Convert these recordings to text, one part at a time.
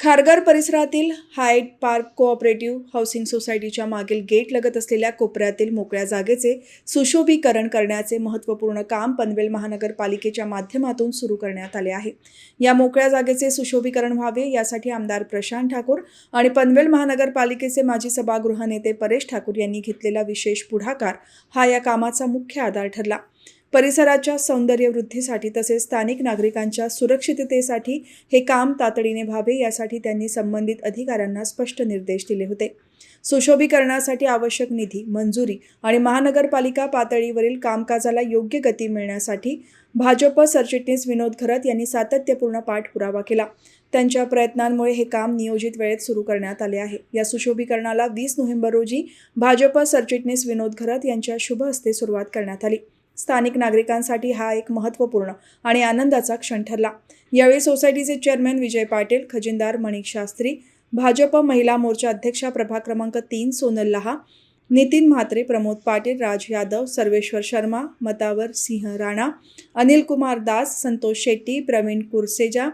खारघर परिसरातील height park cooperative housing सोसायटीच्या मागील गेट लगत असलेल्या कोपऱ्यातील मोकळ्या जागेचे सुशोभीकरण करण्याचे महत्त्वपूर्ण काम पनवेल महानगरपालिकेच्या माध्यमातून सुरू करण्यात आले आहे. या मोकळ्या जागेचे सुशोभीकरण व्हावे यासाठी आमदार प्रशांत ठाकूर आणि पनवेल महानगरपालिकेचे माजी सभागृह नेते परेश ठाकूर यांनी घेतलेला विशेष पुढाकार हा या कामाचा मुख्य आधार ठरला. परिसराच्या सौंदर्यवृद्धीसाठी तसेच स्थानिक नागरिकांच्या सुरक्षिततेसाठी हे काम तातडीने व्हावे यासाठी त्यांनी संबंधित अधिकाऱ्यांना स्पष्ट निर्देश दिले होते. सुशोभीकरणासाठी आवश्यक निधी मंजुरी आणि महानगरपालिका पातळीवरील कामकाजाला योग्य गती मिळण्यासाठी भाजप सरचिटणीस विनोद खरत यांनी सातत्यपूर्ण पाठपुरावा केला. त्यांच्या प्रयत्नांमुळे हे काम नियोजित वेळेत सुरू करण्यात आले आहे. या सुशोभीकरणाला वीस नोव्हेंबर रोजी भाजप सरचिटणीस विनोद खरत यांच्या शुभ हस्ते सुरुवात करण्यात आली. स्थानिक नागरिकांसाठी हा एक महत्त्वपूर्ण आणि आनंदाचा क्षण ठरला. यावेळी सोसायटीचे चेअरमॅन विजय पाटील खजिनदार मणिक शास्त्री भाजप महिला मोर्चा अध्यक्षा प्रभाग क्रमांक तीन सोनल लहा नितीन म्हात्रे प्रमोद पाटील राज यादव सर्वेश्वर शर्मा मतावर सिंह राणा अनिल कुमार दास संतोष शेट्टी प्रवीण कुरसेजा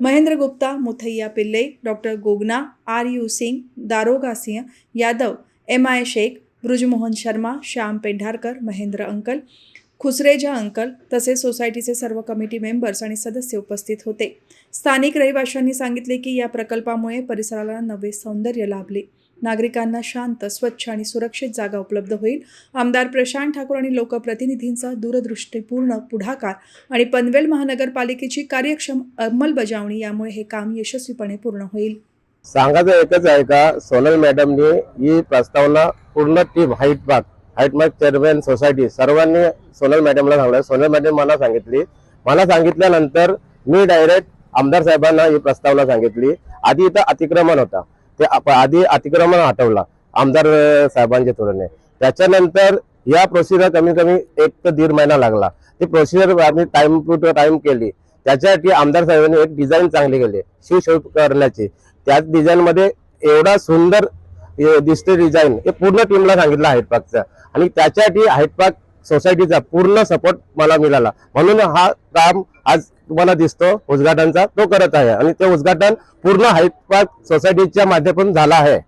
Mahendra Gupta Muthaiya Pillai doctor Gogna R U Singh Daroga Singh Yadav M I Shaikh Brijmohan Sharma Shyam Pendharkar Mahendra uncle Khusreja uncle तसेच सोसायटीचे सर्व कमिटी मेंबर्स आणि सदस्य उपस्थित होते. स्थानिक रहिवाशांनी सांगितले की या प्रकल्पामुळे परिसराला नवे सौंदर्य लाभले. नागरिकांना शांत स्वच्छ आणि सुरक्षित जागा उपलब्ध होईल. आमदार प्रशांत ठाकूर आणि लोकप्रतिनिधींचा दूरदृष्टीपूर्ण पुढाकार आणि पनवेल महानगरपालिकेची कार्यक्षम अंमलबजावणी यामुळे हे काम यशस्वीपणे पूर्ण होईल. सांगायचं एकच आहे का सोनल मॅडमनी ही प्रस्तावना पूर्ण team height mark height mark chairman society सर्वांनी सोनल मॅडमला सांगलं सोनल मॅडम मला सांगितली. मला सांगितल्यानंतर मी डायरेक्ट आमदार साहेबांना ही प्रस्तावना सांगितली. आधी इथं अतिक्रमण होता. ते आधी अतिक्रमण हटवला आमदार साहेबांच्या तुलने त्याच्यानंतर या प्रोसिजर कमी कमी एक ते दीड महिना लागला. ती प्रोसिजर आम्ही टाइम टू टाइम केली. त्याच्यासाठी आमदार साहेबांनी एक डिझाईन चांगली केली. शिवशोध करण्याची. त्याच डिझाईनमध्ये एवढा सुंदर दिसते डिझाईन हे पूर्ण टीमला सांगितलं हाईटपाकचा आणि त्याच्यासाठी हायटपाक सोसायटीचा पूर्ण सपोर्ट मला मिळाला. म्हणून हा काम आज तुम्हाला दिसतो उद्घाटनचा. तो करत आहे. आणि ते उद्घाटन पूर्ण हायटपाक सोसायटीच्या माध्यमातून झाला आहे.